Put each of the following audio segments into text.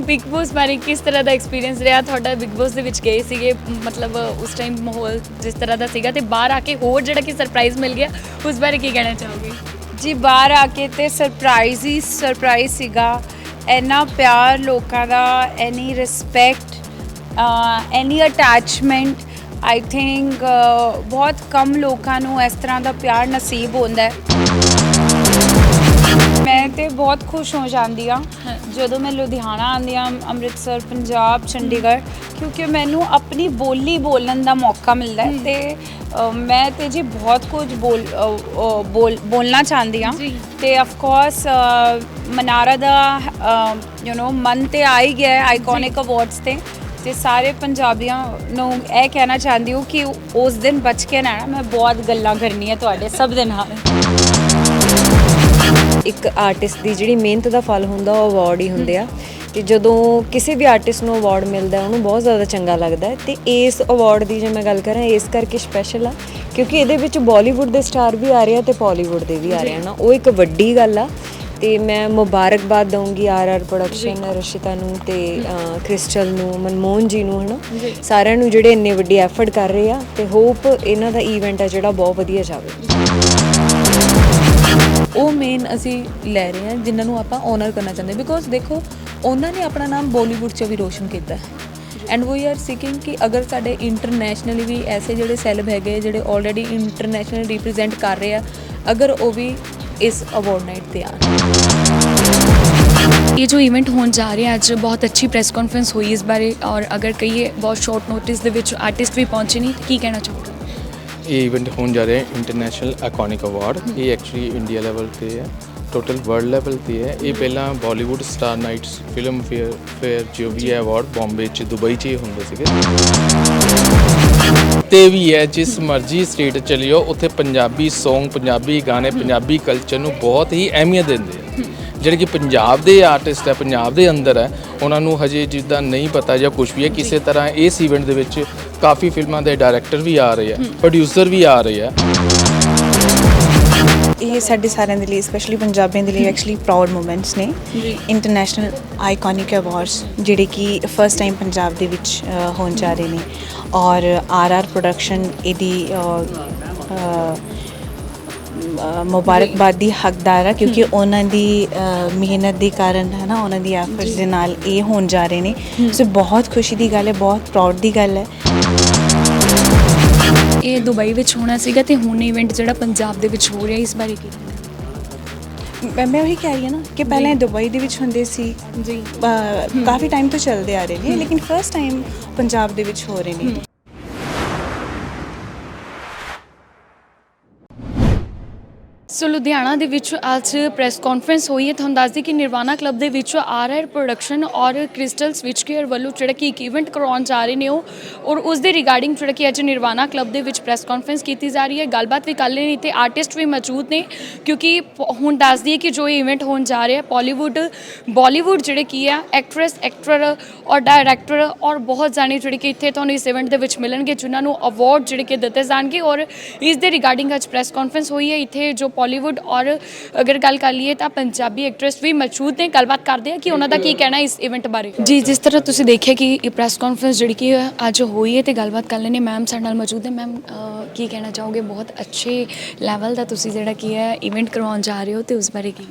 Ma'am big boss ਬਾਰੇ ਕਿਸ ਤਰ੍ਹਾਂ ਦਾ ਐਕਸਪੀਰੀਅੰਸ ਰਿਹਾ? ਤੁਹਾਡਾ ਬਿਗ ਬੌਸ ਦੇ ਵਿੱਚ ਗਏ ਸੀਗੇ, ਮਤਲਬ ਉਸ ਟਾਈਮ ਮਾਹੌਲ ਜਿਸ ਤਰ੍ਹਾਂ ਦਾ ਸੀਗਾ ਤੇ ਬਾਹਰ ਆ ਕੇ ਹੋਰ ਜਿਹੜਾ ਕਿ ਸਰਪ੍ਰਾਈਜ਼ ਮਿਲ ਗਿਆ, ਉਸ ਬਾਰੇ ਕੀ ਕਹਿਣਾ ਚਾਹੋਗੇ? ਜੀ, ਬਾਹਰ ਆ ਕੇ ਤੇ ਸਰਪ੍ਰਾਈਜ਼ ਹੀ ਸਰਪ੍ਰਾਈਜ਼ ਸੀਗਾ। ਇੰਨਾ ਪਿਆਰ ਲੋਕਾਂ ਦਾ ਐਨੀ ਰਿਸਪੈਕਟ ਐਨੀ ਅਟੈਚਮੈਂਟ ਆਈ ਥਿੰਕ ਬਹੁਤ ਕਮ ਲੋਕਾਂ ਨੂੰ ਇਸ ਤਰ੍ਹਾਂ ਦਾ ਪਿਆਰ ਨਸੀਬ ਹੁੰਦਾ ਹੈ। ਤੇ ਬਹੁਤ ਖੁਸ਼ ਹੋ ਜਾਂਦੀ ਆ ਜਦੋਂ ਮੈਂ ਲੁਧਿਆਣਾ ਆਉਂਦੀ ਆ ਅੰਮ੍ਰਿਤਸਰ ਪੰਜਾਬ ਚੰਡੀਗੜ੍ਹ ਕਿਉਂਕਿ ਮੈਨੂੰ ਆਪਣੀ ਬੋਲੀ ਬੋਲਣ ਦਾ ਮੌਕਾ ਮਿਲਦਾ ਹੈ। ਤੇ ਅ, ਮੈਂ ਤੇ ਜੀ ਬਹੁਤ ਕੁਝ ਬੋਲ ਅ, ਅ, ਬੋਲ ਬੋਲਣਾ ਚਾਹੁੰਦੀ ਆ ਜੀ। ਤੇ ਆਫ ਕੋਰਸ ਮਨਾਰਾ ਦਾ ਯੂ نو ਮਨ ਤੇ ਆ ਹੀ ਗਿਆ ਆਈਕੋਨਿਕ ਅਵਾਰਡਸ ਤੇ। ਤੇ ਸਾਰੇ ਪੰਜਾਬੀਆਂ ਨੂੰ ਇਹ ਕਹਿਣਾ ਚਾਹੁੰਦੀ ਹਾਂ ਕਿ ਉਸ ਦਿਨ ਬਚ ਕੇ ਨਾ ਮੈਂ ਬਹੁਤ ਗੱਲਾਂ ਕਰਨੀਆਂ ਤੁਹਾਡੇ ਸਭ ਦੇ ਨਾਲ। ਇੱਕ ਆਰਟਿਸਟ ਦੀ ਜਿਹੜੀ ਮਿਹਨਤ ਦਾ ਫਲ ਹੁੰਦਾ ਉਹ ਅਵਾਰਡ ਹੀ ਹੁੰਦੇ ਆ। ਤੇ ਜਦੋਂ ਕਿਸੇ ਵੀ ਆਰਟਿਸਟ ਨੂੰ ਅਵਾਰਡ ਮਿਲਦਾ ਉਹਨੂੰ ਬਹੁਤ ਜ਼ਿਆਦਾ ਚੰਗਾ ਲੱਗਦਾ ਤੇ ਇਸ ਅਵਾਰਡ ਦੀ ਜੇ ਮੈਂ ਗੱਲ ਕਰਾਂ ਇਸ ਕਰਕੇ ਸਪੈਸ਼ਲ ਆ ਕਿਉਂਕਿ ਇਹਦੇ ਵਿੱਚ ਬਾਲੀਵੁੱਡ ਦੇ ਸਟਾਰ ਵੀ ਆ ਰਹੇ ਆ ਤੇ ਬਾਲੀਵੁੱਡ ਦੇ ਵੀ ਆ ਰਹੇ ਆ ਨਾ। ਉਹ ਇੱਕ ਵੱਡੀ ਗੱਲ ਆ। ਤੇ ਮੈਂ ਮੁਬਾਰਕਬਾਦ ਦਊਂਗੀ ਆਰ ਆਰ ਪ੍ਰੋਡਕਸ਼ਨ ਰਸ਼ਿਤਾ ਨੂੰ ਤੇ ਕ੍ਰਿਸਟਲ ਨੂੰ ਮਨਮੋਹਨ ਜੀ ਨੂੰ ਹਨਾ? ਸਾਰਿਆਂ ਨੂੰ ਜਿਹੜੇ ਇੰਨੇ ਵੱਡੀ ਐਫਰਟ ਕਰ ਰਹੇ ਆ ਤੇ ਹੋਪ ਇਹਨਾਂ ਦਾ ਇਵੈਂਟ ਆ ਜਿਹੜਾ ਬਹੁਤ ਵਧੀਆ ਜਾਵੇ। ਉਹ ਮੇਨ ਅਸੀਂ ਲੈ ਰਹੇ ਹਾਂ ਜਿਨ੍ਹਾਂ ਨੂੰ ਆਪਾਂ ਓਨਰ ਕਰਨਾ ਚਾਹੁੰਦੇ ਬਿਕੋਜ਼ ਦੇਖੋ ਉਹਨਾਂ ਨੇ ਆਪਣਾ ਨਾਮ ਬਾਲੀਵੁੱਡ 'ਚ ਵੀ ਰੋਸ਼ਨ ਕੀਤਾ ਹੈ। ਐਂਡ ਵੀ ਆਰ ਸੀਕਿੰਗ ਕਿ ਅਗਰ ਸਾਡੇ ਇੰਟਰਨੈਸ਼ਨਲੀ ਵੀ ਐਸੇ ਜਿਹੜੇ ਸੈਲਬ ਹੈਗੇ ਜਿਹੜੇ ਆਲਰੇਡੀ ਇੰਟਰਨੈਸ਼ਨਲ ਰਿਪਰੈਜ਼ੈਂਟ ਕਰ ਰਹੇ ਆ ਅਗਰ ਉਹ ਵੀ ਇਸ ਅਵਾਰਡ ਨਾਈਟ ਤੇ ਆਣ ਇਹ ਜੋ ਇਵੈਂਟ ਹੋਣ ਜਾ ਰਿਹਾ ਅੱਜ ਬਹੁਤ ਅੱਛੀ ਪ੍ਰੈਸ ਕਾਨਫਰੰਸ ਹੋਈ ਇਸ ਬਾਰੇ ਔਰ ਅਗਰ ਕਹੀਏ ਬਹੁਤ ਸ਼ਾਰਟ ਨੋਟਿਸ ਦੇ ਵਿੱਚ ਆਰਟਿਸਟ ਵੀ ਪਹੁੰਚੇ ਨਹੀਂ ਕੀ ਕਹਿਣਾ ਚਾਹੋਗੇ? ਇਹ ਇਵੈਂਟ ਹੋਣ ਜਾ ਰਿਹਾ ਹੈ ਇੰਟਰਨੈਸ਼ਨਲ ਆਈਕੋਨਿਕ ਅਵਾਰਡ ਇਹ ਐਕਚੁਅਲੀ ਇੰਡੀਆ ਲੈਵਲ ਤੇ ਹੈ ਟੋਟਲ ਵਰਲਡ ਲੈਵਲ ਤੇ ਹੈ। ਇਹ ਪਹਿਲਾਂ Bollywood star nights Filmfare fare ਜੋ ਵੀ ਹੈ ਅਵਾਰਡ ਬੰਬੇ ਚ ਦੁਬਈ ਚ ਹੁੰਦੇ ਸੀਗੇ। ਤੇ ਵੀ ਹੈ, ਜਿਸ ਮਰਜ਼ੀ ਸਟੇਟ ਚਲਿਓ, ਉੱਥੇ ਪੰਜਾਬੀ Song, ਪੰਜਾਬੀ ਗਾਣੇ, ਪੰਜਾਬੀ ਕਲਚਰ ਨੂੰ ਬਹੁਤ ਹੀ ਅਹਿਮੀਅਤ ਦਿੰਦੇ ਆ। ਜਿਹੜੇ ਕਿ ਪੰਜਾਬ ਦੇ ਆਰਟਿਸਟ ਹੈ, ਪੰਜਾਬ ਦੇ ਅੰਦਰ ਹੈ, ਉਹਨਾਂ ਨੂੰ ਹਜੇ ਜਿੱਦਾਂ ਨਹੀਂ ਪਤਾ ਜਾਂ ਕੁਝ ਵੀ ਹੈ, ਕਿਸੇ ਤਰ੍ਹਾਂ ਇਸ ਇਵੈਂਟ ਦੇ ਵਿੱਚ ਕਾਫੀ ਫਿਲਮਾਂ ਦੇ ਡਾਇਰੈਕਟਰ ਵੀ ਆ ਰਹੇ ਆ ਪ੍ਰੋਡਿਊਸਰ ਵੀ ਆ ਰਹੇ ਆ। ਇਹ ਸਾਡੇ ਸਾਰਿਆਂ ਦੇ ਲਈ ਸਪੈਸ਼ਲੀ ਪੰਜਾਬੀਆਂ ਦੇ ਲਈ ਐਕਚੁਅਲੀ ਪ੍ਰਾਊਡ ਮੂਮੈਂਟਸ ਨੇ। ਇੰਟਰਨੈਸ਼ਨਲ ਆਈਕੋਨਿਕ ਅਵਾਰਡਸ ਜਿਹੜੇ ਕਿ ਫਸਟ ਟਾਈਮ ਪੰਜਾਬ ਦੇ ਵਿੱਚ ਹੋਣ ਜਾ ਰਹੇ ਨੇ। ਔਰ ਆਰ ਆਰ ਪ੍ਰੋਡਕਸ਼ਨ ਇਹਦੀ ਮੁਬਾਰਕਬਾਦ ਦੀ ਹੱਕਦਾਰ ਆ ਕਿਉਂਕਿ ਉਹਨਾਂ ਦੀ ਮਿਹਨਤ ਦੇ ਕਾਰਨ ਹੈ ਨਾ ਉਹਨਾਂ ਦੀ ਐਫਰਟਸ ਦੇ ਨਾਲ ਇਹ ਹੋਣ ਜਾ ਰਹੇ ਨੇ। ਸੋ ਬਹੁਤ ਖੁਸ਼ੀ ਦੀ ਗੱਲ ਹੈ ਬਹੁਤ ਪ੍ਰਾਊਡ ਦੀ ਗੱਲ ਹੈ। ਇਹ ਦੁਬਈ ਵਿੱਚ ਹੋਣਾ ਸੀਗਾ ਤੇ ਹੁਣ ਇਵੈਂਟ ਜਿਹੜਾ ਪੰਜਾਬ ਦੇ ਵਿੱਚ ਹੋ ਰਿਹਾ ਇਸ ਬਾਰੇ ਕੀ ਮੈਂ ਮੈਂ ਉਹੀ ਕਹਿ ਰਹੀ ਹਾਂ ਨਾ ਕਿ ਪਹਿਲਾਂ ਇਹ ਦੁਬਈ ਦੇ ਵਿੱਚ ਹੁੰਦੇ ਸੀ। ਜੀ। ਕਾਫੀ ਟਾਈਮ ਤੋਂ ਚੱਲਦੇ ਆ ਰਹੇ ਨੇ ਲੇਕਿਨ ਫਰਸਟ ਟਾਈਮ ਪੰਜਾਬ ਦੇ ਵਿੱਚ ਹੋ ਰਹੇ ਨੇ। ਸੋ ਲੁਧਿਆਣਾ ਦੇ ਵਿੱਚ ਅੱਜ ਪ੍ਰੈਸ ਕਾਨਫਰੰਸ ਹੋਈ ਹੈ। ਤੁਹਾਨੂੰ ਦੱਸ ਦਈਏ ਕਿ ਨਿਰਵਾਣਾ ਕਲੱਬ ਦੇ ਵਿੱਚ ਆਰ ਆਰ ਪ੍ਰੋਡਕਸ਼ਨ ਔਰ ਕ੍ਰਿਸਟਲ ਸਵਿਚ ਕੇਅਰ ਵੱਲੋਂ ਜਿਹੜਾ ਕਿ ਇੱਕ ਇਵੈਂਟ ਕਰਵਾਉਣ ਜਾ ਰਹੇ ਨੇ ਉਹ। ਔਰ ਉਸ ਦੇ ਰਿਗਾਰਡਿੰਗ ਜਿਹੜਾ ਕਿ ਅੱਜ ਨਿਰਵਾਣਾ ਕਲੱਬ ਦੇ ਵਿੱਚ ਪ੍ਰੈਸ ਕਾਨਫਰੰਸ ਕੀਤੀ ਜਾ ਰਹੀ ਹੈ। ਗੱਲਬਾਤ ਵੀ ਕਰ ਲੈਣੀ ਤੇ ਆਰਟਿਸਟ ਵੀ ਮੌਜੂਦ ਨੇ, ਕਿਉਂਕਿ ਪ- ਹੁਣ ਦੱਸ ਦਈਏ ਕਿ ਜੋ ਇਹ ਇਵੈਂਟ ਹੋਣ ਜਾ ਰਿਹਾ ਬਾਲੀਵੁੱਡ ਬਾਲੀਵੁੱਡ ਜਿਹੜੇ ਕੀ ਆ ਐਕਟਰੈਸ ਐਕਟਰ ਔਰ ਡਾਇਰੈਕਟਰ ਔਰ ਬਹੁਤ ਜਾਣੇ ਜਿਹੜੇ ਕਿ ਇੱਥੇ ਤੁਹਾਨੂੰ ਇਸ ਇਵੈਂਟ ਦੇ ਵਿੱਚ ਮਿਲਣਗੇ, ਜਿਨ੍ਹਾਂ ਨੂੰ ਅਵਾਰਡ ਜਿਹੜੇ ਕਿ ਦਿੱਤੇ ਜਾਣਗੇ। ਔਰ ਇਸ ਦੇ ਰਿਗਾਰਡਿੰਗ ਅੱਜ ਪ੍ਰੈਸ ਕਾਨਫਰੰਸ ਹੋਈ ਹੈ। ਇੱਥੇ ਜੋ ਬਾਲੀਵੁੱਡ ਔਰ ਅਗਰ ਗੱਲ ਕਰ ਲਈਏ ਤਾਂ ਪੰਜਾਬੀ ਐਕਟਰੈਸ ਵੀ ਮੌਜੂਦ ਨੇ। ਗੱਲਬਾਤ ਕਰਦੇ ਆ ਕਿ ਉਹਨਾਂ ਦਾ ਕੀ ਕਹਿਣਾ ਇਸ ਇਵੈਂਟ ਬਾਰੇ। ਜੀ, ਜਿਸ ਤਰ੍ਹਾਂ ਤੁਸੀਂ ਦੇਖਿਆ ਕਿ ਇਹ ਪ੍ਰੈਸ ਕਾਨਫਰੰਸ ਜਿਹੜੀ ਕਿ ਅੱਜ ਹੋਈ ਹੈ ਤੇ ਗੱਲਬਾਤ ਕਰ ਲੈਣੇ ਮੈਮ ਸਾਡੇ ਨਾਲ ਮੌਜੂਦ ਹੈ ਮੈਮ ਕੀ ਕਹਿਣਾ ਚਾਹੋਗੇ? ਬਹੁਤ ਅੱਛੇ ਲੈਵਲ ਦਾ ਤੁਸੀਂ ਜਿਹੜਾ ਕੀ ਹੈ ਇਵੈਂਟ ਕਰਵਾਉਣ ਜਾ ਰਹੇ ਹੋ ਤੇ ਉਸ ਬਾਰੇ ਕੀ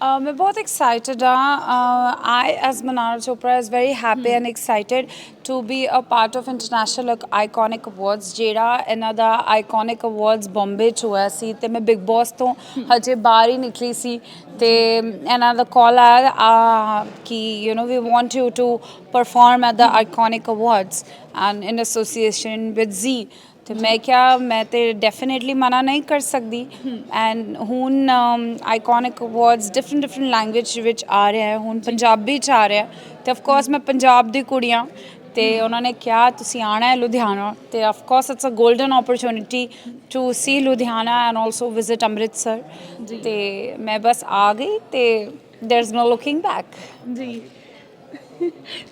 Uh, ਮੈਂ ਬਹੁਤ ਐਕਸਾਈਟਡ ਹਾਂ I as Mannara Chopra is very happy and excited to be a part of international iconic awards ਜਿਹੜਾ ਇਹਨਾਂ ਦਾ ਆਈਕੋਨਿਕ ਅਵਾਰਡਸ ਬੰਬੇ ਚ ਹੋਇਆ ਸੀ ਤੇ ਮੈਂ ਬਿਗ ਬੌਸ ਤੋਂ ਹਜੇ ਬਾਹਰ ਹੀ ਨਿਕਲੀ ਸੀ ਤੇ ਇਹਨਾਂ ਦਾ ਕਾਲ ਆਇਆ ਕਿ you know we want you to perform at the iconic awards and in association with Zee ਤੇ ਮੈਂ ਕਿਹਾ ਮੈਂ ਤੇ ਡੈਫੀਨਿਟਲੀ ਮਨਾ ਨਹੀਂ ਕਰ ਸਕਦੀ। ਐਂਡ ਹੁਣ iconic words different different language ਵਿੱਚ ਆ ਰਿਹਾ ਹੈ। ਹੁਣ ਪੰਜਾਬੀ ਚ ਆ ਰਿਹਾ ਤੇ ਆਫ ਕੋਰਸ ਮੈਂ ਪੰਜਾਬ ਦੀ ਕੁੜੀਆਂ। ਤੇ ਉਹਨਾਂ ਨੇ ਕਿਹਾ ਤੁਸੀਂ ਆਣਾ ਹੈ ਲੁਧਿਆਣਾ। ਤੇ of course it's a golden opportunity to see Ludhiana and also visit Amritsar. ਤੇ ਮੈਂ ਬਸ ਆ ਗਈ ਤੇ there is no looking back ਜੀ।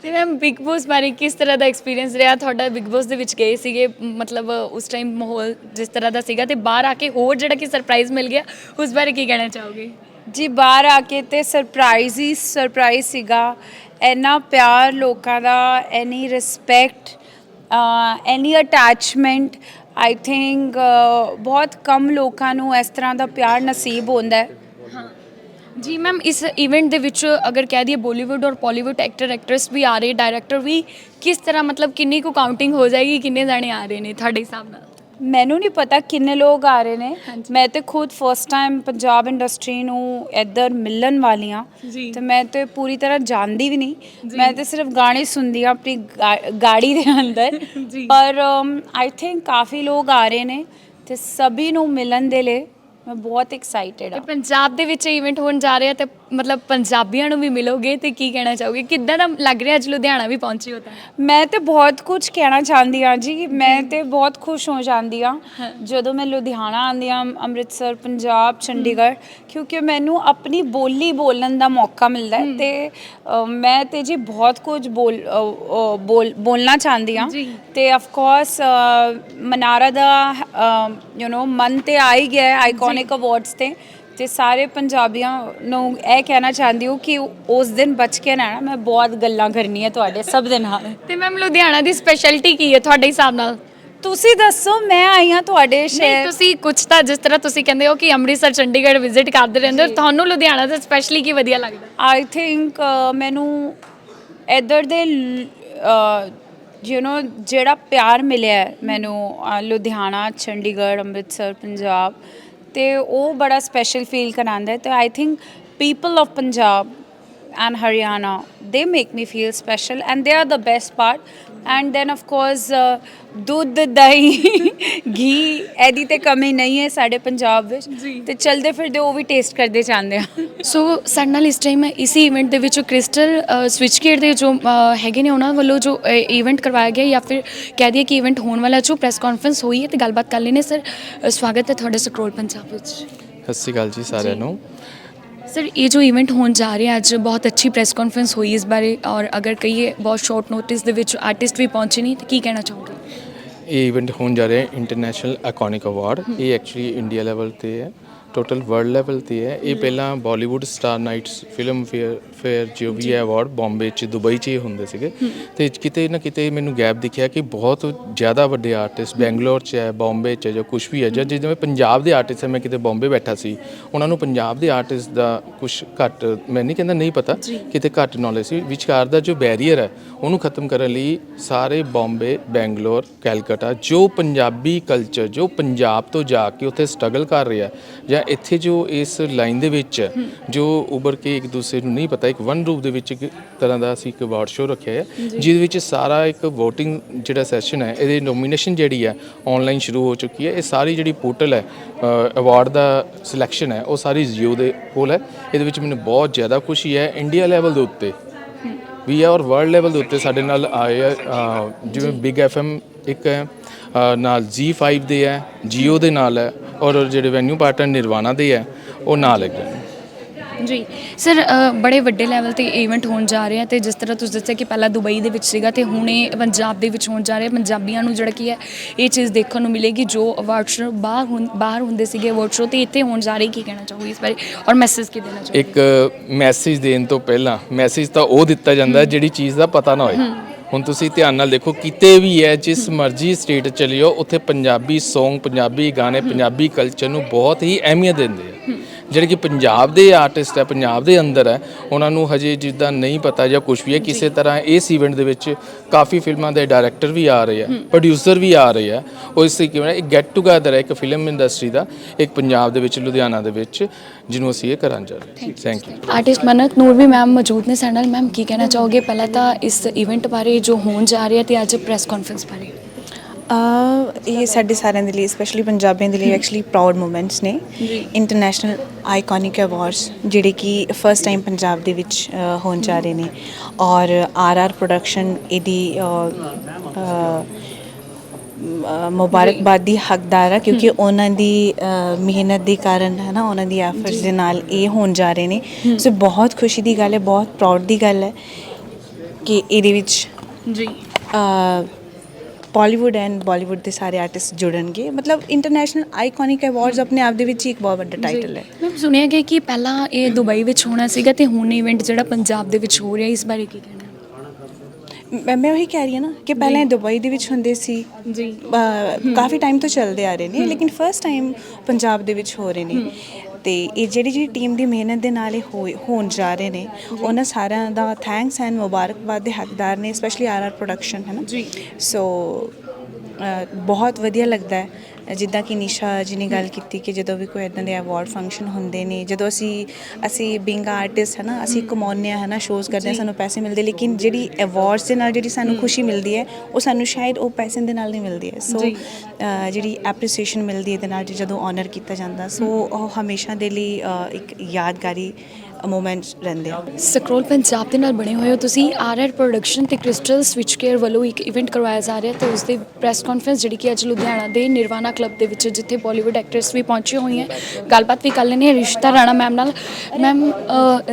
ਤੇ ਮੈਮ ਬਿਗ ਬੌਸ ਬਾਰੇ ਕਿਸ ਤਰ੍ਹਾਂ ਦਾ ਐਕਸਪੀਰੀਅੰਸ ਰਿਹਾ? ਤੁਹਾਡਾ ਬਿਗ ਬੌਸ ਦੇ ਵਿੱਚ ਗਏ ਸੀਗੇ, ਮਤਲਬ ਉਸ ਟਾਈਮ ਮਾਹੌਲ ਜਿਸ ਤਰ੍ਹਾਂ ਦਾ ਸੀਗਾ ਤੇ ਬਾਹਰ ਆ ਕੇ ਹੋਰ ਜਿਹੜਾ ਕਿ ਸਰਪ੍ਰਾਈਜ਼ ਮਿਲ ਗਿਆ, ਉਸ ਬਾਰੇ ਕੀ ਕਹਿਣਾ ਚਾਹੋਗੇ? ਜੀ, ਬਾਹਰ ਆ ਕੇ ਤੇ ਸਰਪ੍ਰਾਈਜ਼ ਹੀ ਸਰਪ੍ਰਾਈਜ਼ ਸੀਗਾ। ਇੰਨਾ ਪਿਆਰ ਲੋਕਾਂ ਦਾ ਐਨੀ ਰਿਸਪੈਕਟ ਐਨੀ ਅਟੈਚਮੈਂਟ ਆਈ ਥਿੰਕ ਬਹੁਤ ਕਮ ਲੋਕਾਂ ਨੂੰ ਇਸ ਤਰ੍ਹਾਂ ਦਾ ਪਿਆਰ ਨਸੀਬ ਹੁੰਦਾ ਹੈ। ਜੀ ਮੈਮ ਇਸ ਇਵੈਂਟ ਦੇ ਵਿੱਚ ਅਗਰ ਕਹਿ ਦਈਏ ਬਾਲੀਵੁੱਡ ਔਰ ਪਾਲੀਵੁੱਡ ਐਕਟਰ ਐਕਟਰੈਸ ਵੀ ਆ ਰਹੇ ਡਾਇਰੈਕਟਰ ਵੀ ਕਿਸ ਤਰ੍ਹਾਂ ਮਤਲਬ ਕਿੰਨੀ ਕੁ ਕਾਊਂਟਿੰਗ ਹੋ ਜਾਏਗੀ ਕਿੰਨੇ ਜਾਣੇ ਆ ਰਹੇ ਨੇ ਤੁਹਾਡੇ ਹਿਸਾਬ ਨਾਲ? ਮੈਨੂੰ ਨਹੀਂ ਪਤਾ ਕਿੰਨੇ ਲੋਕ ਆ ਰਹੇ ਨੇ। ਮੈਂ ਤੇ ਖੁਦ ਫਸਟ ਟਾਈਮ ਪੰਜਾਬ ਇੰਡਸਟਰੀ ਨੂੰ ਇੱਧਰ ਮਿਲਣ ਵਾਲੀ ਹਾਂ। ਜੀ। ਤੇ ਮੈਂ ਤੇ ਪੂਰੀ ਤਰ੍ਹਾਂ ਜਾਣਦੀ ਵੀ ਨਹੀਂ। ਮੈਂ ਤੇ ਸਿਰਫ ਗਾਣੇ ਸੁਣਦੀ ਹਾਂ ਆਪਣੀ ਗਾ- ਗਾੜੀ ਦੇ ਅੰਦਰ। ਪਰ ਆਈ ਥਿੰਕ ਕਾਫੀ ਲੋਕ ਆ ਰਹੇ ਨੇ ਤੇ ਸਭੀ ਨੂੰ ਮਿਲਣ ਦੇ ਲਈ ਮੈਂ ਬਹੁਤ ਐਕਸਾਈਟਿਡ ਹਾਂ ਪੰਜਾਬ ਦੇ ਵਿੱਚ ਇਵੈਂਟ ਹੋਣ ਜਾ ਰਿਹਾ ਤੇ ਮਤਲਬ ਪੰਜਾਬੀਆਂ ਨੂੰ ਵੀ ਮਿਲੋਗੇ ਤੇ ਕੀ ਕਹਿਣਾ ਚਾਹੋਗੇ? ਕਿੱਦਾਂ ਦਾ ਲੱਗ ਰਿਹਾ ਅੱਜ ਲੁਧਿਆਣਾ ਵੀ ਪਹੁੰਚੇ ਹੋ ਤਾਂ? ਮੈਂ ਤੇ ਬਹੁਤ ਕੁਝ ਕਹਿਣਾ ਚਾਹੁੰਦੀ ਹਾਂ ਜੀ। ਮੈਂ ਤੇ ਬਹੁਤ ਖੁਸ਼ ਹੋ ਜਾਂਦੀ ਹਾਂ। ਜਦੋਂ ਮੈਂ ਲੁਧਿਆਣਾ ਆਉਂਦੀ ਹਾਂ ਅੰਮ੍ਰਿਤਸਰ ਪੰਜਾਬ ਚੰਡੀਗੜ੍ਹ ਕਿਉਂਕਿ ਮੈਨੂੰ ਆਪਣੀ ਬੋਲੀ ਬੋਲਣ ਦਾ ਮੌਕਾ ਮਿਲਦਾ ਹੈ। ਤੇ ਅ, ਮੈਂ ਤੇ ਜੀ ਬਹੁਤ ਕੁਝ ਬੋਲ ਅ, ਅ, ਬੋਲ ਬੋਲਣਾ ਚਾਹੁੰਦੀ ਹਾਂ। ਜੀ। ਤੇ ਆਫ ਕੋਰਸ ਮਨਾਰਾ ਦਾ ਯੂ نو ਮਨ ਤੇ ਆ ਹੀ ਗਿਆ ਆਈਕੋਨਿਕ ਅਵਾਰਡਸ ਤੇ ਤੇ ਸਾਰੇ ਪੰਜਾਬੀਆਂ ਨੂੰ ਇਹ ਕਹਿਣਾ ਚਾਹੁੰਦੀ ਹਾਂ ਕਿ ਉਸ ਦਿਨ ਬਚ ਕੇ ਨਾ ਆਉਣਾ, ਮੈਂ ਬਹੁਤ ਗੱਲਾਂ ਕਰਨੀਆਂ ਤੁਹਾਡੇ ਸਭ ਦੇ ਨਾਲ। ਤੇ ਮੈਮ ਲੁਧਿਆਣਾ ਦੀ ਸਪੈਸ਼ਲਿਟੀ ਕੀ ਹੈ ਤੁਹਾਡੇ ਹਿਸਾਬ ਨਾਲ? ਤੁਸੀਂ ਦੱਸੋ ਮੈਂ ਆਈ ਹਾਂ ਤੁਹਾਡੇ ਨਹੀਂ ਸ਼ਹਿਰ। ਤੁਸੀਂ ਕੁਝ ਤਾਂ ਜਿਸ ਤਰ੍ਹਾਂ ਤੁਸੀਂ ਕਹਿੰਦੇ ਹੋ ਕਿ ਅੰਮ੍ਰਿਤਸਰ ਚੰਡੀਗੜ੍ਹ ਵਿਜ਼ਿਟ ਕਰਦੇ ਰਹਿੰਦੇ ਹੋ ਤੁਹਾਨੂੰ ਲੁਧਿਆਣਾ ਦਾ ਸਪੈਸ਼ਲੀ ਕੀ ਵਧੀਆ ਲੱਗਦਾ? ਆਈ ਥਿੰਕ ਮੈਨੂੰ ਇੱਧਰ ਦੇ ਯੂ نو ਜਿਹੜਾ ਪਿਆਰ ਮਿਲਿਆ ਹੈ ਮੈਨੂੰ ਲੁਧਿਆਣਾ ਚੰਡੀਗੜ੍ਹ ਅੰਮ੍ਰਿਤਸਰ ਪੰਜਾਬ ਤੇ ਉਹ ਬੜਾ ਸਪੈਸ਼ਲ ਫੀਲ ਕਰਾਂਦਾ ਤੇ I think people of Punjab and Haryana they make me feel special and they are the best part And then, of course, uh, ਦੁੱਧ ਦਹੀਂ ਘੀ ਇਹਦੀ ਤੇ ਕਮੀ ਨਹੀਂ ਹੈ ਸਾਡੇ ਪੰਜਾਬ ਵਿੱਚ। ਤੇ ਚਲਦੇ ਫਿਰਦੇ ਉਹ ਵੀ ਟੇਸਟ ਕਰਦੇ ਜਾਂਦੇ ਆ। ਸੋ ਸਾਡੇ ਨਾਲ ਇਸ ਟਾਈਮ ਇਸੀ ਇਵੈਂਟ ਦੇ ਵਿੱਚ ਕ੍ਰਿਸਟਲ ਸਵਿਚਗੇਟ ਦੇ ਜੋ ਹੈਗੇ ਨੇ ਉਹਨਾਂ ਵੱਲੋਂ ਜੋ ਇਵੈਂਟ ਕਰਵਾਇਆ ਗਿਆ ਜਾਂ ਫਿਰ ਕਹਿ ਦਈਏ ਕਿ ਇਵੈਂਟ ਹੋਣ ਵਾਲਾ ਜੋ ਪ੍ਰੈਸ ਕਾਨਫਰੰਸ ਹੋਈ ਹੈ ਤੇ ਗੱਲਬਾਤ ਕਰ ਲੈਣੇ ਸਰ ਸਵਾਗਤ ਹੈ ਤੁਹਾਡਾ ਸਕਰੋਲ ਪੰਜਾਬ ਵਿੱਚ। ਸਤਿ ਸ਼੍ਰੀ ਅਕਾਲ ਜੀ ਸਾਰਿਆਂ ਨੂੰ। ਸਰ ਇਹ ਜੋ ਇਵੈਂਟ ਹੋਣ ਜਾ ਰਿਹਾ ਅੱਜ ਬਹੁਤ ਅੱਛੀ ਪ੍ਰੈਸ ਕਾਨਫਰੰਸ ਹੋਈ ਇਸ ਬਾਰੇ ਔਰ ਅਗਰ ਕਹੀਏ ਬਹੁਤ ਸ਼ਾਰਟ ਨੋਟਿਸ ਦੇ ਵਿੱਚ ਆਰਟਿਸਟ ਵੀ ਪਹੁੰਚੇ ਨਹੀਂ ਤਾਂ ਕੀ ਕਹਿਣਾ ਚਾਹੋਗੇ ਇਹ ਇਵੈਂਟ ਹੋਣ ਜਾ ਰਿਹਾ ਇੰਟਰਨੈਸ਼ਨਲ ਆਈਕੋਨਿਕ ਅਵਾਰਡ ਇਹ ਐਕਚੁਅਲੀ ਇੰਡੀਆ ਲੈਵਲ ਤੇ ਹੈ ਟੋਟਲ ਵਰਲਡ ਲੈਵਲ ਤੇ ਹੈ ਇਹ ਪਹਿਲਾਂ Bollywood star nights Filmfare fare ਜੋ ਵੀ ਹੈ ਅਵਾਰਡ ਬੰਬੇ ਚ ਦੁਬਈ ਚ ਹੀ ਹੁੰਦੇ ਸੀਗੇ। ਤੇ ਕਿਤੇ ਨਾ ਕਿਤੇ ਮੈਨੂੰ ਗੈਪ ਦਿਖਿਆ ਕਿ ਬਹੁਤ ਜ਼ਿਆਦਾ ਵੱਡੇ ਆਰਟਿਸਟ ਬੈਂਗਲੌਰ ਚ ਹੈ ਬੰਬੇ ਚ ਹੈ ਜਾਂ ਕੁਝ ਵੀ ਹੈ। ਜਾਂ ਜਿਵੇਂ ਪੰਜਾਬ ਦੇ ਆਰਟਿਸਟ ਹੈ ਮੈਂ ਕਿਤੇ ਬੰਬੇ ਬੈਠਾ ਸੀ ਉਹਨਾਂ ਨੂੰ ਪੰਜਾਬ ਦੇ ਆਰਟਿਸਟ ਦਾ ਕੁਝ ਘੱਟ ਮੈਂ ਨਹੀਂ ਕਹਿੰਦਾ ਨਹੀਂ ਪਤਾ ਕਿਤੇ ਘੱਟ ਨੌਲੇਜ ਸੀ। ਵਿਚਕਾਰ ਦਾ ਜੋ ਬੈਰੀਅਰ ਹੈ ਉਹਨੂੰ ਖਤਮ ਕਰਨ ਲਈ ਸਾਰੇ ਬੰਬੇ ਬੈਂਗਲੌਰ ਕੈਲਕਟਾ ਜੋ ਪੰਜਾਬੀ ਕਲਚਰ ਜੋ ਪੰਜਾਬ ਤੋਂ ਜਾ ਕੇ ਉੱਥੇ ਸਟਰਗਲ ਕਰ ਰਿਹਾ ਜਾਂ ਇੱਥੇ ਜੋ ਇਸ ਲਾਈਨ ਦੇ ਵਿੱਚ ਜੋ ਉਭਰ ਕੇ ਇੱਕ ਦੂਸਰੇ ਨੂੰ ਨਹੀਂ ਪਤਾ ਇੱਕ ਵਨ ਰੂਪ ਦੇ ਵਿੱਚ ਇੱਕ ਤਰ੍ਹਾਂ ਦਾ ਅਸੀਂ ਇੱਕ ਅਵਾਰਡ ਸ਼ੋਅ ਰੱਖਿਆ ਹੈ ਜਿਹਦੇ ਵਿੱਚ ਸਾਰਾ ਇੱਕ VOTING ਜਿਹੜਾ ਸੈਸ਼ਨ ਹੈ ਇਹਦੀ ਨੋਮੀਨੇਸ਼ਨ ਜਿਹੜੀ ਹੈ ਆਨਲਾਈਨ ਸ਼ੁਰੂ ਹੋ ਚੁੱਕੀ ਹੈ। ਇਹ ਸਾਰੀ ਜਿਹੜੀ ਪੋਰਟਲ ਹੈ ਅਵਾਰਡ ਦਾ ਸਿਲੈਕਸ਼ਨ ਹੈ ਉਹ ਸਾਰੀ Jio ਦੇ ਕੋਲ ਹੈ। ਇਹਦੇ ਵਿੱਚ ਮੈਨੂੰ ਬਹੁਤ ਜ਼ਿਆਦਾ ਖੁਸ਼ੀ ਹੈ ਇੰਡੀਆ ਲੈਵਲ ਦੇ ਉੱਤੇ। ਵੀ ਹੈ ਔਰ ਵਰਲਡ ਲੈਵਲ ਦੇ ਉੱਤੇ ਸਾਡੇ ਨਾਲ ਆਏ ਜਿਵੇਂ ਬਿਗ ਐਫਐਮ ਇੱਕ ਹੈ ਨਾਲ G5 ਦੇ ਹੈ Jio ਦੇ ਨਾਲ ਹੈ। ਔਰ ਜਿਹੜੇ ਵੈਨਿਊ ਪਾਰਟਨਰ ਨਿਰਵਾਣਾ ਦੇ ਹੈ ਉਹ ਨਾਲ ਹੈਗੇ ਨੇ। ਜੀ। ਸਰ ਬੜੇ ਵੱਡੇ ਲੈਵਲ ਤੇ ਇਵੈਂਟ ਹੋਣ ਜਾ ਰਿਹਾ ਤੇ ਜਿਸ ਤਰ੍ਹਾਂ ਤੁਸੀਂ ਦੱਸਿਆ ਕਿ ਪਹਿਲਾਂ ਦੁਬਈ ਦੇ ਵਿੱਚ ਸੀਗਾ ਤੇ ਹੁਣ ਇਹ ਪੰਜਾਬ ਦੇ ਵਿੱਚ ਹੋਣ ਜਾ ਰਿਹਾ ਪੰਜਾਬੀਆਂ ਨੂੰ ਜਿਹੜਾ ਕੀ ਹੈ ਇਹ ਚੀਜ਼ ਦੇਖਣ ਨੂੰ ਮਿਲੇਗੀ ਜੋ ਅਵਾਰਡ ਸ਼ੋ ਬਾਹਰ ਬਾਹਰ ਹੁੰਦੇ ਸੀਗੇ ਅਵਾਰਡ ਸ਼ੋ ਤੇ ਇੱਥੇ ਹੋਣ ਜਾ ਰਹੀ ਕੀ ਕਹਿਣਾ ਚਾਹੋਗੇ ਇਸ ਬਾਰੇ ਔਰ ਮੈਸੇਜ ਕੀ ਦੇਣਾ ਚਾਹੋਗੇ? ਇੱਕ ਮੈਸੇਜ ਦੇਣ ਤੋਂ ਪਹਿਲਾਂ ਮੈਸੇਜ ਤਾਂ ਉਹ ਦਿੱਤਾ ਜਾਂਦਾ ਜਿਹੜੀ ਚੀਜ਼ ਦਾ ਪਤਾ ਨਾ ਹੋਏ। ਹੁਣ ਤੁਸੀਂ ਧਿਆਨ ਨਾਲ ਦੇਖੋ ਕਿਤੇ ਵੀ ਹੈ, ਜਿਸ ਮਰਜ਼ੀ ਸਟੇਟ ਚਲਿਓ, ਉੱਥੇ ਪੰਜਾਬੀ Song, ਪੰਜਾਬੀ ਗਾਣੇ, ਪੰਜਾਬੀ ਕਲਚਰ ਨੂੰ ਬਹੁਤ ਹੀ ਅਹਿਮੀਅਤ ਦਿੰਦੇ ਆ। ਜਿਹੜੇ ਕਿ ਪੰਜਾਬ ਦੇ ਆਰਟਿਸਟ ਹੈ ਪੰਜਾਬ ਦੇ ਅੰਦਰ ਹੈ ਉਹਨਾਂ ਨੂੰ ਹਜੇ ਜਿੱਦਾਂ ਨਹੀਂ ਪਤਾ ਜਾਂ ਕੁਝ ਵੀ ਹੈ ਕਿਸੇ ਤਰ੍ਹਾਂ ਇਸ ਇਵੈਂਟ ਦੇ ਵਿੱਚ ਕਾਫੀ ਫਿਲਮਾਂ ਦੇ ਡਾਇਰੈਕਟਰ ਵੀ ਆ ਰਹੇ ਆ ਪ੍ਰੋਡਿਊਸਰ ਵੀ ਆ ਰਹੇ ਆ। ਉਹ ਇਸ ਨਾਲ ਇੱਕ ਗੈਟ ਟੂਗੇਦਰ ਹੈ ਇੱਕ ਫਿਲਮ ਇੰਡਸਟਰੀ ਦਾ ਇੱਕ ਪੰਜਾਬ ਦੇ ਵਿੱਚ ਲੁਧਿਆਣਾ ਦੇ ਵਿੱਚ ਜਿਹਨੂੰ ਅਸੀਂ ਇਹ ਕਰਨ ਜਾ ਰਹੇ ਹਾਂ। Thank you artist Mannat Noor we ma'am ਮੌਜੂਦ ਨੇ ਸਾਡੇ ਨਾਲ। ਮੈਮ ਕੀ ਕਹਿਣਾ ਚਾਹੋਗੇ? ਪਹਿਲਾਂ ਤਾਂ ਇਸ ਇਵੈਂਟ ਬਾਰੇ ਜੋ ਹੋਣ ਜਾ ਰਿਹਾ ਤੇ ਅੱਜ ਪ੍ਰੈਸ ਕਾਨਫਰੰਸ ਬਾਰੇ। ਇਹ ਸਾਡੇ ਸਾਰਿਆਂ ਦੇ ਲਈ ਸਪੈਸ਼ਲੀ ਪੰਜਾਬੀਆਂ ਦੇ ਲਈ ਐਕਚੁਅਲੀ ਪ੍ਰਾਊਡ ਮੂਮੈਂਟਸ ਨੇ। ਇੰਟਰਨੈਸ਼ਨਲ ਆਈਕੋਨਿਕ ਅਵਾਰਡਸ ਜਿਹੜੇ ਕਿ ਫਸਟ ਟਾਈਮ ਪੰਜਾਬ ਦੇ ਵਿੱਚ ਹੋਣ ਜਾ ਰਹੇ ਨੇ। ਔਰ ਆਰ ਆਰ ਪ੍ਰੋਡਕਸ਼ਨ ਇਹਦੀ ਅਹ, ਮ- ਮੁਬਾਰਕਬਾਦ ਦੀ ਹੱਕਦਾਰ ਆ ਕਿਉਂਕਿ ਉਹਨਾਂ ਦੀ ਮਿਹਨਤ ਦੇ ਕਾਰਨ ਹੈ ਨਾ ਉਹਨਾਂ ਦੀ ਐਫਰਟਸ ਦੇ ਨਾਲ ਇਹ ਹੋਣ ਜਾ ਰਹੇ ਨੇ। ਸੋ ਬਹੁਤ ਖੁਸ਼ੀ ਦੀ ਗੱਲ ਹੈ ਬਹੁਤ ਪ੍ਰਾਊਡ ਦੀ ਗੱਲ ਹੈ ਕਿ ਇਹਦੇ ਵਿੱਚ ਜੀ। ਪਾਲੀਵੁੱਡ ਐਂਡ ਬਾਲੀਵੁੱਡ ਦੇ ਸਾਰੇ ਆਰਟਿਸਟ ਜੁੜਨਗੇ। ਮਤਲਬ ਇੰਟਰਨੈਸ਼ਨਲ ਆਈਕੋਨਿਕ ਅਵਾਰਡਸ ਆਪਣੇ ਆਪ ਦੇ ਵਿੱਚ ਹੀ ਇੱਕ ਬਹੁਤ ਵੱਡਾ ਟਾਈਟਲ ਹੈ। ਮੈਂ ਸੁਣਿਆ ਗਿਆ ਕਿ ਪਹਿਲਾਂ ਇਹ ਦੁਬਈ ਵਿੱਚ ਹੋਣਾ ਸੀਗਾ ਤੇ ਹੁਣ ਇਵੈਂਟ ਜਿਹੜਾ ਪੰਜਾਬ ਦੇ ਵਿੱਚ ਹੋ ਰਿਹਾ ਇਸ ਬਾਰੇ ਕੀ ਕਹਿਣਾ? ਮੈਂ ਮੈਂ ਉਹੀ ਕਹਿ ਰਹੀ ਹਾਂ ਨਾ ਕਿ ਪਹਿਲਾਂ ਇਹ ਦੁਬਈ ਦੇ ਵਿੱਚ ਹੁੰਦੇ ਸੀ। ਜੀ। ਕਾਫੀ ਟਾਈਮ ਤੋਂ ਚੱਲਦੇ ਆ ਰਹੇ ਨੇ ਲੇਕਿਨ ਫਰਸਟ ਟਾਈਮ ਪੰਜਾਬ ਦੇ ਵਿੱਚ ਹੋ ਰਹੇ ਨੇ। ਤੇ ਇਹ ਜਿਹੜੀ ਜਿਹੜੀ ਟੀਮ ਦੀ ਮਿਹਨਤ ਦੇ ਨਾਲ ਇਹ ਹੋਏ- ਹੋਣ ਜਾ ਰਹੇ ਨੇ ਉਹਨਾਂ ਸਾਰਿਆਂ ਦਾ ਥੈਂਕਸ ਐਂਡ ਮੁਬਾਰਕਬਾਦ ਦੇ ਹੱਕਦਾਰ ਨੇ ਸਪੈਸ਼ਲੀ ਆਰ ਆਰ ਪ੍ਰੋਡਕਸ਼ਨ ਹੈ ਨਾ ਜੀ। ਸੋ ਅ, ਬਹੁਤ ਵਧੀਆ ਲੱਗਦਾ ਹੈ ਜਿੱਦਾਂ ਕਿ ਨਿਸ਼ਾ ਜੀ ਨੇ ਗੱਲ ਕੀਤੀ ਕਿ ਜਦੋਂ ਵੀ ਕੋਈ ਇਦਾਂ ਦੇ ਅਵਾਰਡ ਫੰਕਸ਼ਨ ਹੁੰਦੇ ਨੇ ਜਦੋਂ ਅਸੀਂ ਅਸੀਂ ਬਿੰਗ ਆਰਟਿਸਟ ਹੈ ਨਾ ਅਸੀਂ ਕਮਾਉਂਦੇ ਹਾਂ ਹੈ ਨਾ ਸ਼ੋਜ਼ ਕਰਦੇ ਹਾਂ ਸਾਨੂੰ ਪੈਸੇ ਮਿਲਦੇ ਲੇਕਿਨ ਜਿਹੜੀ ਅਵਾਰਡਸ ਦੇ ਨਾਲ ਜਿਹੜੀ ਸਾਨੂੰ ਖੁਸ਼ੀ ਮਿਲਦੀ ਹੈ ਉਹ ਸਾਨੂੰ ਸ਼ਾਇਦ ਉਹ ਪੈਸੇ ਦੇ ਨਾਲ ਨਹੀਂ ਮਿਲਦੀ ਹੈ। ਸੋ ਜਿਹੜੀ ਐਪਰੀਸੀਏਸ਼ਨ ਮਿਲਦੀ ਹੈ ਇਹਦੇ ਨਾਲ ਜਦੋਂ ਆਨਰ ਕੀਤਾ ਜਾਂਦਾ ਸੋ ਉਹ ਹਮੇਸ਼ਾ ਦੇ ਲਈ ਇੱਕ ਯਾਦਗਾਰੀ ਮੂਮੈਂਟ ਰਹਿੰਦੇ ਆ। ਸਕਰੋਲ ਪੰਜਾਬ ਦੇ ਨਾਲ ਬਣੇ ਹੋਏ ਹੋ ਤੁਸੀਂ। ਆਰ ਆਰ ਪ੍ਰੋਡਕਸ਼ਨ ਤੇ ਕ੍ਰਿਸਟਲ ਸਵਿਚ ਕੇਅਰ ਵੱਲੋਂ ਇੱਕ ਇਵੈਂਟ ਕਰਵਾਇਆ ਜਾ ਰਿਹਾ ਤੇ ਉਸ ਦੇ ਪ੍ਰੈਸ ਕਾਨਫਰੰਸ ਜਿਹੜੀ ਕਿ ਅੱਜ ਲੁਧਿਆਣਾ ਦੇ ਨਿਰਵਾਣਾ ਕਲੱਬ ਦੇ ਵਿੱਚ ਜਿੱਥੇ ਬਾਲੀਵੁੱਡ ਐਕਟਰਸ ਵੀ ਪਹੁੰਚੇ ਹੋਏ ਹੈ। ਗੱਲਬਾਤ ਵੀ ਕਰ ਲੈਣੇ ਹੈ ਰਿਸ਼ਤਾ ਰਾਣਾ ਮੈਮ ਨਾਲ। ਮੈਮ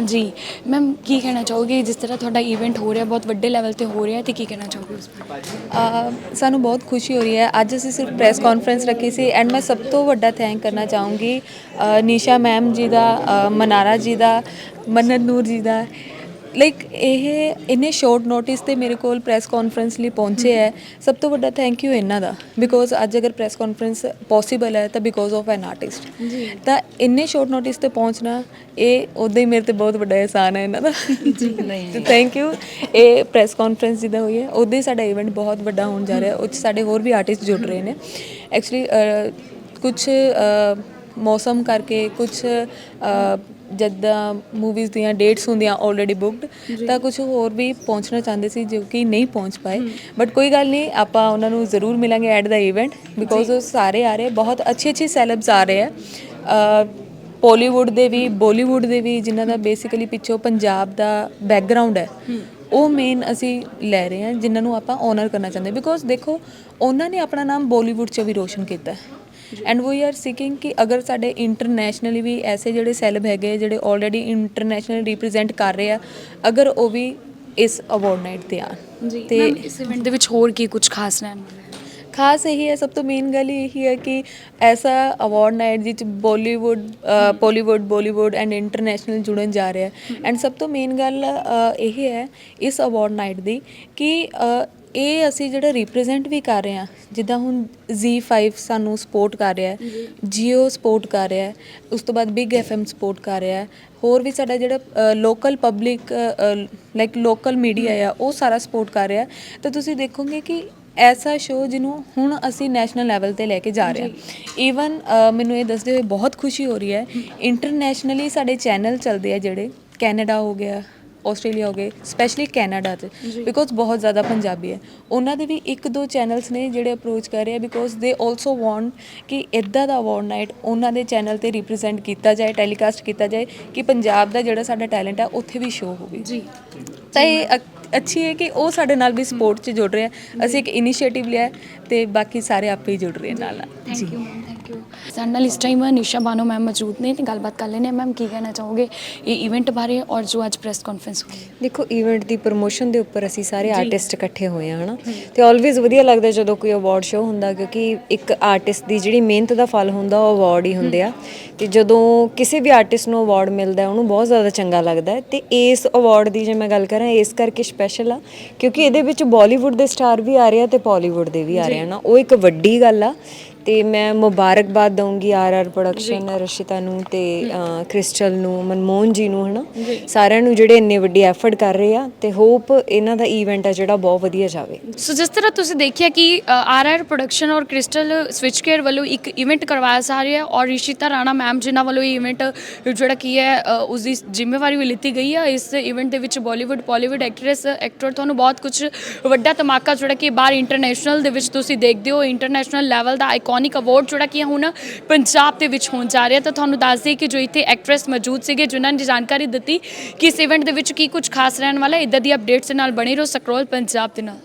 ਜੀ ਮੈਮ ਕੀ ਕਹਿਣਾ ਚਾਹੋਗੇ? ਜਿਸ ਤਰ੍ਹਾਂ ਤੁਹਾਡਾ ਇਵੈਂਟ ਹੋ ਰਿਹਾ ਬਹੁਤ ਵੱਡੇ ਲੈਵਲ ਤੇ ਹੋ ਰਿਹਾ ਤੇ ਕੀ ਕਹਿਣਾ ਚਾਹੋਗੇ ਉਸ ਬਾਰੇ? ਸਾਨੂੰ ਬਹੁਤ ਖੁਸ਼ੀ ਹੋ ਰਹੀ ਹੈ। ਅੱਜ ਅਸੀਂ ਸਿਰਫ ਪ੍ਰੈਸ ਕਾਨਫਰੰਸ ਰੱਖੀ ਸੀ ਐਂਡ ਮੈਂ ਸਭ ਤੋਂ ਵੱਡਾ ਥੈਂਕ ਕਰਨਾ ਚਾਹੂੰਗੀ ਨੀਸ਼ਾ ਮੈਮ ਜੀ ਦਾ ਮਨਾਰਾ ਜੀ ਦਾ ਮੰਨਤ ਨੂਰ ਜੀ ਦਾ। ਲਾਈਕ ਇਹ ਇੰਨੇ ਸ਼ਾਰਟ ਨੋਟਿਸ ਤੇ ਮੇਰੇ ਕੋਲ ਪ੍ਰੈਸ ਕਾਨਫਰੰਸ ਲਈ ਪਹੁੰਚੇ ਹੈ। ਸਭ ਤੋਂ ਵੱਡਾ ਥੈਂਕ ਯੂ ਇਹਨਾਂ ਦਾ। ਬਿਕੋਜ਼ ਅੱਜ ਅਗਰ ਪ੍ਰੈਸ ਕਾਨਫਰੰਸ ਪੋਸੀਬਲ ਹੈ ਤਾਂ ਬਿਕੋਜ਼ ਆਫ ਐਨ ਆਰਟਿਸਟ ਤਾਂ ਇੰਨੇ ਸ਼ਾਰਟ ਨੋਟਿਸ ਤੇ ਪਹੁੰਚਣਾ ਇਹ ਉਦਾਂ ਹੀ ਮੇਰੇ ਤੇ ਬਹੁਤ ਵੱਡਾ ਇਹਸਾਨ ਹੈ ਇਹਨਾਂ ਦਾ। ਜੀ ਨਹੀਂ। ਥੈਂਕ ਯੂ ਇਹ ਪ੍ਰੈਸ ਕਾਨਫਰੰਸ ਜਿੱਦਾਂ ਹੋਈ ਹੈ ਉਦਾਂ ਹੀ ਸਾਡਾ ਇਵੈਂਟ ਬਹੁਤ ਵੱਡਾ ਹੋਣ ਜਾ ਰਿਹਾ। ਉਹ 'ਚ ਸਾਡੇ ਹੋਰ ਵੀ ਆਰਟਿਸਟ ਜੁੜ ਰਹੇ ਨੇ। ਐਕਚੁਅਲੀ ਕੁਝ ਮੌਸਮ ਕਰਕੇ ਕੁਝ ਜਦਾਂ ਮੂਵੀਜ਼ ਦੀਆਂ ਡੇਟਸ ਹੁੰਦੀਆਂ ਆਲਰੇਡੀ ਬੁੱਕਡ ਤਾਂ ਕੁਝ ਹੋਰ ਵੀ ਪਹੁੰਚਣਾ ਚਾਹੁੰਦੇ ਸੀ ਜੋ ਕਿ ਨਹੀਂ ਪਹੁੰਚ ਪਾਏ। ਬਟ ਕੋਈ ਗੱਲ ਨਹੀਂ ਆਪਾਂ ਉਹਨਾਂ ਨੂੰ ਜ਼ਰੂਰ ਮਿਲਾਂਗੇ ਐਟ ਦਾ ਇਵੈਂਟ ਬਿਕੋਜ਼ ਉਹ ਸਾਰੇ ਆ ਰਹੇ ਬਹੁਤ ਅੱਛੇ ਅੱਛੇ ਸੈਲਬਸ ਆ ਰਹੇ ਆ। ਪੋਲੀਵੁੱਡ ਦੇ ਵੀ ਬਾਲੀਵੁੱਡ ਦੇ ਵੀ ਜਿਨ੍ਹਾਂ ਦਾ ਬੇਸਿਕਲੀ ਪਿੱਛੋਂ ਪੰਜਾਬ ਦਾ ਬੈਕਗ੍ਰਾਉਂਡ ਹੈ ਉਹ ਮੇਨ ਅਸੀਂ ਲੈ ਰਹੇ ਹਾਂ ਜਿਨ੍ਹਾਂ ਨੂੰ ਆਪਾਂ ਓਨਰ ਕਰਨਾ ਚਾਹੁੰਦੇ ਬਿਕੋਜ਼ ਦੇਖੋ ਉਹਨਾਂ ਨੇ ਆਪਣਾ ਨਾਮ ਬਾਲੀਵੁੱਡ 'ਚ ਵੀ ਰੋਸ਼ਨ ਕੀਤਾ ਹੈ। ਐਂਡ ਵੀ ਆਰ ਸੀਕਿੰਗ ਕਿ ਅਗਰ ਸਾਡੇ ਇੰਟਰਨੈਸ਼ਨਲੀ ਵੀ ਐਸੇ ਜਿਹੜੇ ਸੈਲਬ ਹੈਗੇ ਜਿਹੜੇ ਆਲਰੇਡੀ ਇੰਟਰਨੈਸ਼ਨਲ ਰਿਪਰੈਜ਼ੈਂਟ ਕਰ ਰਹੇ ਆ ਅਗਰ ਉਹ ਵੀ ਇਸ ਅਵਾਰਡ ਨਾਈਟ ਤੇ ਆਣ ਜੀ ਤੇ ਇਸ ਇਵੈਂਟ ਦੇ ਵਿੱਚ ਹੋਰ ਕੀ ਕੁਝ ਖਾਸ ਰਹਿਣ ਵਾਲਾ ਖਾਸ ਇਹੀ ਹੈ ਸਭ ਤੋਂ ਮੇਨ ਗੱਲ ਇਹੀ ਹੈ ਕਿ ਐਸਾ ਅਵਾਰਡ ਨਾਈਟ ਜਿਹ 'ਚ Bollywood Pollywood Bollywood and international ਜੁੜਨ ਜਾ ਰਿਹਾ ਐਂਡ ਸਭ ਤੋਂ ਮੇਨ ਗੱਲ ਇਹ ਹੈ ਇਸ ਅਵਾਰਡ ਨਾਈਟ ਦੀ ਕਿ ਇਹ ਅਸੀਂ ਜਿਹੜਾ ਰਿਪਰੈਜ਼ੈਂਟ ਵੀ ਕਰ ਰਹੇ ਹਾਂ ਜਿੱਦਾਂ ਹੁਣ Z5 ਸਾਨੂੰ ਸਪੋਰਟ ਕਰ ਰਿਹਾ ਹੈ Jio ਸਪੋਰਟ ਕਰ ਰਿਹਾ ਹੈ ਉਸ ਤੋਂ ਬਾਅਦ Big FM ਸਪੋਰਟ ਕਰ ਰਿਹਾ ਹੈ ਹੋਰ ਵੀ ਸਾਡਾ ਜਿਹੜਾ local public like local media ਆ ਉਹ ਸਾਰਾ ਸਪੋਰਟ ਕਰ ਰਿਹਾ। ਤਾਂ ਤੁਸੀਂ ਦੇਖੋਗੇ ਕਿ ਐਸਾ ਸ਼ੋਅ ਜਿਹਨੂੰ ਹੁਣ ਅਸੀਂ ਨੈਸ਼ਨਲ ਲੈਵਲ ਤੇ ਲੈ ਕੇ ਜਾ ਰਹੇ ਹਾਂ। ਈਵਨ ਮੈਨੂੰ ਇਹ ਦੱਸਦੇ ਹੋਏ ਬਹੁਤ ਖੁਸ਼ੀ ਹੋ ਰਹੀ ਹੈ ਇੰਟਰਨੈਸ਼ਨਲੀ ਸਾਡੇ ਚੈਨਲ ਚੱਲਦੇ ਆ ਜਿਹੜੇ ਕੈਨੇਡਾ ਹੋ ਗਿਆ ਆਸਟ੍ਰੇਲੀਆ ਹੋ ਗਏ ਸਪੈਸ਼ਲੀ ਕੈਨੇਡਾ 'ਚ ਬਿਕੋਜ਼ ਬਹੁਤ ਜ਼ਿਆਦਾ ਪੰਜਾਬੀ ਹੈ। ਉਹਨਾਂ ਦੇ ਵੀ ਇੱਕ ਦੋ ਚੈਨਲਸ ਨੇ ਜਿਹੜੇ ਅਪਰੋਚ ਕਰ ਰਹੇ ਆ ਬਿਕੋਜ਼ ਦੇ ਆਲਸੋ ਵਾਂਟ ਕਿ ਇਦਾਂ ਦਾ ਅਵਾਰਡ ਨਾਈਟ ਉਹਨਾਂ ਦੇ ਚੈਨਲ ਤੇ ਰਿਪਰੈਜ਼ੈਂਟ ਕੀਤਾ ਜਾਏ ਟੈਲੀਕਾਸਟ ਕੀਤਾ ਜਾਏ ਕਿ ਪੰਜਾਬ ਦਾ ਜਿਹੜਾ ਸਾਡਾ ਟੈਲੈਂਟ ਹੈ ਉੱਥੇ ਵੀ ਸ਼ੋਅ ਹੋਵੇ। ਜੀ। ਤਾਂ ਇਹ ਅੱਛੀ ਹੈ ਕਿ ਉਹ ਸਾਡੇ ਨਾਲ ਵੀ ਸਪੋਰਟ 'ਚ ਜੁੜ ਰਹੇ ਆ। ਅਸੀਂ ਇੱਕ ਇਨੀਸ਼ੀਏਟਿਵ ਲਿਆ ਤੇ ਬਾਕੀ ਸਾਰੇ ਆਪੇ ਹੀ ਜੁੜ ਰਹੇ ਨਾਲ ਥੈਂਕ ਯੂ ਥੈਂਕ ਯੂ ਸਾਡੇ ਨਾਲ ਇਸ ਟਾਈਮ ਨਿਸ਼ਾ ਬਾਨੋ ਮੈਮ ਮੌਜੂਦ ਨੇ ਤੇ ਗੱਲਬਾਤ ਕਰ ਲੈਣੇ ਮੈਮ ਕੀ ਕਹਿਣਾ ਚਾਹੋਗੇ ਇਹ ਇਵੈਂਟ ਬਾਰੇ ਔਰ ਜੋ ਅੱਜ ਪ੍ਰੈਸ ਕਾਨਫਰੰਸ ਹੋਈ? ਦੇਖੋ ਇਵੈਂਟ ਦੀ ਪ੍ਰੋਮੋਸ਼ਨ ਦੇ ਉੱਪਰ ਅਸੀਂ ਸਾਰੇ ਆਰਟਿਸਟ ਇਕੱਠੇ ਹੋਏ ਆ ਹਨਾ? ਤੇ ਆਲਵੇਜ਼ ਵਧੀਆ ਲੱਗਦਾ ਜਦੋਂ ਕੋਈ ਅਵਾਰਡ ਸ਼ੋਅ ਹੁੰਦਾ ਕਿਉਂਕਿ ਇੱਕ ਆਰਟਿਸਟ ਦੀ ਜਿਹੜੀ ਮਿਹਨਤ ਦਾ ਫਲ ਹੁੰਦਾ ਉਹ ਅਵਾਰਡ ਹੀ ਹੁੰਦੇ ਆ। ਤੇ ਜਦੋਂ ਕਿਸੇ ਵੀ ਆਰਟਿਸਟ ਨੂੰ ਅਵਾਰਡ ਮਿਲਦਾ ਉਹਨੂੰ ਬਹੁਤ ਜ਼ਿਆਦਾ ਚੰਗਾ ਲੱਗਦਾ ਹੈ। ਤੇ ਇਸ ਅਵਾਰਡ ਦੀ ਜੇ ਮੈਂ ਗੱਲ ਕਰਾਂ ਇਸ ਕਰਕੇ ਸਪੈਸ਼ਲ ਆ ਕਿਉਂਕਿ ਇਹਦੇ ਵਿੱਚ ਬਾਲੀਵੁੱਡ ਦੇ ਸਟਾਰ ਵੀ ਆ ਰਹੇ ਆ ਤੇ ਬਾਲੀਵੁੱਡ ਦੇ ਵੀ ਆ ਰਹੇ ਆ ਨਾ ਉਹ ਇੱਕ ਵੱਡੀ ਗੱਲ ਆ। ਤੇ ਮੈਂ ਮੁਬਾਰਕਬਾਦ ਦਊਂਗੀ ਆਰ ਆਰ ਪ੍ਰੋਡਕਸ਼ਨ ਰਸ਼ਿਤਾ ਨੂੰ ਤੇ ਕ੍ਰਿਸਟਲ ਨੂੰ ਮਨਮੋਹਨ ਜੀ ਨੂੰ ਹਨਾ? ਸਾਰਿਆਂ ਨੂੰ ਜਿਹੜੇ ਇੰਨੇ ਵੱਡੀ ਐਫਰਟ ਕਰ ਰਹੇ ਆ ਤੇ ਹੋਪ ਇਹਨਾਂ ਦਾ ਇਵੈਂਟ ਆ ਜਿਹੜਾ ਬਹੁਤ ਵਧੀਆ ਜਾਵੇ। ਸੋ ਜਿਸ ਤਰ੍ਹਾਂ ਤੁਸੀਂ ਦੇਖਿਆ ਕਿ ਆਰ ਆਰ ਪ੍ਰੋਡਕਸ਼ਨ ਔਰ ਕ੍ਰਿਸਟਲ ਸਵਿਚ ਕੇਅਰ ਵੱਲੋਂ ਇੱਕ ਇਵੈਂਟ ਕਰਵਾਇਆ ਜਾ ਰਿਹਾ ਔਰ ਰਿਸ਼ਿਤਾ ਰਾਣਾ ਮੈਮ ਜਿਨ੍ਹਾਂ ਵੱਲੋਂ ਇਹ ਇਵੈਂਟ ਜਿਹੜਾ ਕੀ ਹੈ ਉਸ ਦੀ ਜ਼ਿੰਮੇਵਾਰੀ ਵੀ ਲਿੱਤੀ ਗਈ ਹੈ ਇਸ ਇਵੈਂਟ ਦੇ ਵਿੱਚ ਬਾਲੀਵੁੱਡ ਬਾਲੀਵੁੱਡ ਐਕਟਰੈਸ ਐਕਟਰ ਤੁਹਾਨੂੰ ਬਹੁਤ ਕੁਝ ਵੱਡਾ ਧਮਾਕਾ ਜਿਹੜਾ ਕਿ ਬਾਹਰ ਇੰਟਰਨੈਸ਼ਨਲ ਦੇ ਵਿੱਚ ਤੁਸੀਂ ਦੇਖਦੇ ਹੋ ਇੰਟਰਨੈਸ਼ਨਲ ਲੈਵਲ ਦਾ ਆਈਕੋਨਿਕ ਅਵਾਰਡ ਜਿਹੜਾ ਕਿ ਹੁਣ ਪੰਜਾਬ ਦੇ ਵਿੱਚ ਹੋਣ ਜਾ ਰਿਹਾ। ਤਾਂ ਤੁਹਾਨੂੰ ਦੱਸ ਦਈਏ ਕਿ ਜੋ ਇੱਥੇ ਐਕਟਰੈਸ ਮੌਜੂਦ ਸੀਗੇ, ਜਿਨ੍ਹਾਂ ਨੇ ਜਾਣਕਾਰੀ ਦਿੱਤੀ ਕਿ ਇਸ ਇਵੈਂਟ ਦੇ ਵਿੱਚ ਕੀ ਕੁਝ ਖਾਸ ਰਹਿਣ ਵਾਲਾ ਹੈ ਇਦਾਂ ਦੀ ਅਪਡੇਟਸ ਦੇ ਨਾਲ ਬਣੇ ਰਹੋ ਸਕਰੋਲ ਪੰਜਾਬ ਦੇ ਨਾਲ।